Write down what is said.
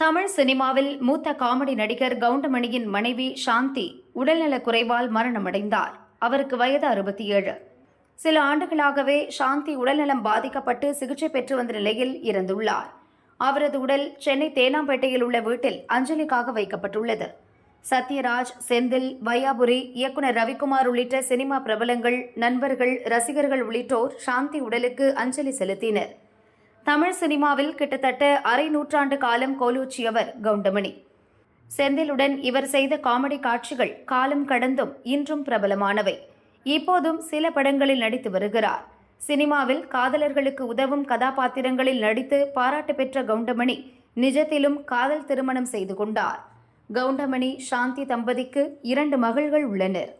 தமிழ் சினிமாவில் மூத்த காமெடி நடிகர் கவுண்டமணியின் மனைவி சாந்தி உடல்நலக் குறைவால் மரணமடைந்தார். அவருக்கு வயது அறுபத்தி ஏழு. சில ஆண்டுகளாகவே சாந்தி உடல்நலம் பாதிக்கப்பட்டு சிகிச்சை பெற்று வந்த நிலையில் இறந்துள்ளார். அவரது உடல் சென்னை தேனாம்பேட்டையில் உள்ள வீட்டில் அஞ்சலிக்காக வைக்கப்பட்டுள்ளது. சத்யராஜ் செந்தில் வையாபுரி இயக்குனர் ரவிக்குமார் உள்ளிட்ட சினிமா பிரபலங்கள் நண்பர்கள் ரசிகர்கள் உள்ளிட்டோர் சாந்தி உடலுக்கு அஞ்சலி செலுத்தினர். தமிழ் சினிமாவில் கிட்டத்தட்ட அரை நூற்றாண்டு காலம் கோலூச்சியவர் கவுண்டமணி. செந்திலுடன் இவர் செய்த காமெடி காட்சிகள் காலம் கடந்தும் இன்றும் பிரபலமானவை. இப்போதும் சில படங்களில் நடித்து வருகிறார். சினிமாவில் காதலர்களுக்கு உதவும் கதாபாத்திரங்களில் நடித்து பாராட்டு பெற்ற கவுண்டமணி நிஜத்திலும் காதல் திருமணம் செய்து கொண்டார். கவுண்டமணி சாந்தி தம்பதிக்கு இரண்டு மகள்கள் உள்ளனர்.